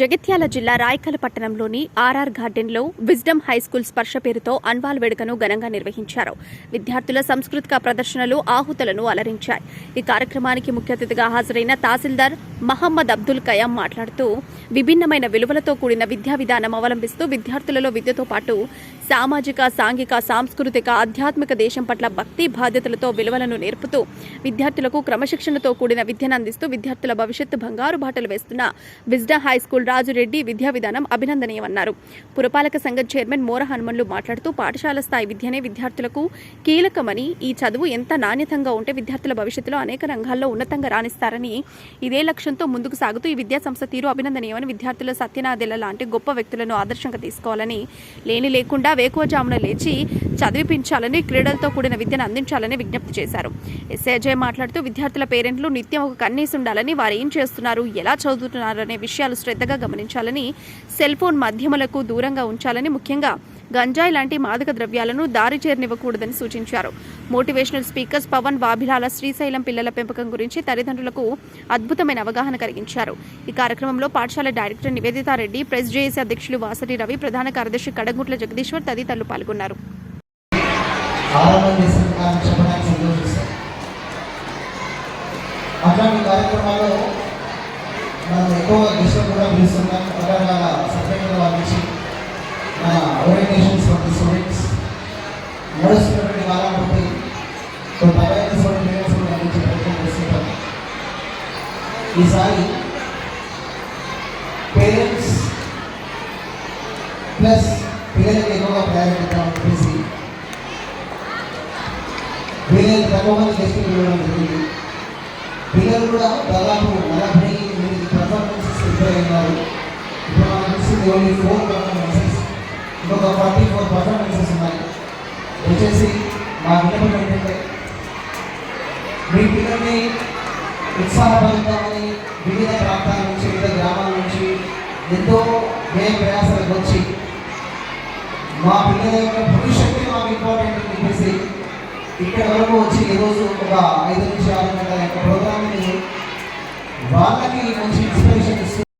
జగిత్యాల జిల్లా రాయకల్ పట్టణంలోని ఆర్ఆర్ గార్డెన్లో విజ్డమ్ హై స్కూల్ స్పర్శ పేరుతో అన్వాల్ వేడుకను ఘనంగా నిర్వహించారు. విద్యార్థుల సాంస్కృతిక ప్రదర్శనలు ఆహుతులను అలరించాయి. ఈ కార్యక్రమానికి ముఖ్య అతిథిగా హాజరైన తహసీల్దార్ మహమ్మద్ అబ్దుల్ కయాం మాట్లాడుతూ విభిన్నమైన విలువలతో కూడిన విద్యా విధానం అవలంబిస్తూ విద్యార్థులలో విద్యతో పాటు సామాజిక సాంఘిక సాంస్కృతిక ఆధ్యాత్మిక దేశం పట్ల భక్తి బాధ్యతలతో విలువలను నేర్పుతూ విద్యార్థులకు క్రమశిక్షణతో కూడిన విద్యను అందిస్తూ విద్యార్థుల భవిష్యత్తు బంగారు బాటలు వేస్తున్న విజ్డా హై స్కూల్ రాజురెడ్డి విద్యా విధానం అభినందనీయమన్నారు. పురపాలక సంఘం చైర్మన్ మోర హనుమన్లు మాట్లాడుతూ పాఠశాల స్థాయి విద్యనే విద్యార్థులకు కీలకమని ఈ చదువు ఎంత నాణ్యతంగా ఉంటే విద్యార్థుల భవిష్యత్తులో అనేక రంగాల్లో ఉన్నతంగా రాణిస్తారని ఇదే లక్ష్యంతో ముందుకు సాగుతూ ఈ విద్యా సంస్థ తీరు అభినందనీయమని విద్యార్థులు సత్యనాదెల్ల లాంటి గొప్ప వ్యక్తులను ఆదర్శంగా తీసుకోవాలని లేని లేకుండా వేకువజామున లేచి చదివిపించాలని క్రీడలతో కూడిన విద్యను అందించాలని విజ్ఞప్తి చేశారు. ఎస్ఏ అజయ్ మాట్లాడుతూ విద్యార్థుల పేరెంట్లు నిత్యం ఒక కన్నీసి ఉండాలని వారు ఏం చేస్తున్నారు ఎలా చదువుతున్నారు అనే విషయాలు శ్రద్ధగా గమనించాలని సెల్ ఫోన్ మాధ్యమాలకు దూరంగా ఉంచాలని ముఖ్యంగా గంజాయి లాంటి మాదక ద్రవ్యాలను దారి చేరనివ్వకూడదని సూచించారు. మోటివేషనల్ స్పీకర్స్ పవన్ వాభిలాల శ్రీశైలం పిల్లల పెంపకం గురించి తల్లిదండ్రులకు అద్భుతమైన అవగాహన కలిగించారు. ఈ కార్యక్రమంలో పాఠశాల డైరెక్టర్ నివేదితారెడ్డి ప్రెస్ జేఏసీ అధ్యక్షులు వాసరి రవి ప్రధాన కార్యదర్శి కడగుట్ల జగదీశ్వర్ తదితరులు పాల్గొన్నారు. అట్లాంటి కార్యక్రమాల్లో మనం ఎక్కువగా దృష్టి కూడా పిలుస్తున్నాం రకరకాల సబ్జెక్టులు అందించి మన ఓరియంటేషన్స్ ఫర్ ది స్టూడెంట్స్ నడుస్తున్నటువంటి కాలం బట్టి కొన్ని అవేర్నెస్ ఫర్ పేరెంట్స్ కూడా అందించే ప్రయత్నం చేస్తుంటాం ఈసారి పేరెంట్స్ ప్లస్ పిల్లలకి ఎక్కువగా ప్రయారిటీ ఇద్దామని చెప్పేసి వీళ్ళకి తక్కువ మంది గెస్టులు ఇవ్వడం జరిగింది పిల్లలు కూడా దాదాపు నలభై ఎనిమిది పర్ఫార్మెన్సెస్ ప్రిపేర్ అయినారు ఇప్పుడు మనకు తెలిసింది ఓన్లీ ఫోర్ పర్ఫార్మెన్సెస్ ఒక ఫార్టీ ఫోర్ పర్ఫార్మెన్సెస్ ఉన్నాయి వచ్చేసి మా విన్నపం ఏంటంటే మీ పిల్లల్ని ఉత్సాహపరుద్దామని వివిధ ప్రాంతాల నుంచి వివిధ గ్రామాల నుంచి ఎంతో వ్యయ ప్రయాసాలకు వచ్చి మా పిల్లల యొక్క భవిష్యత్తు మాకు ఇంపార్టెంట్ అని చెప్పేసి ఇక్కడ వరకు వచ్చి ఈరోజు ఒక ఐదు నుంచి ఆరు గంటల యొక్క ప్రోగ్రామ్ని వాళ్ళకి మంచి ఇన్స్పిరేషన్ ఇస్తూ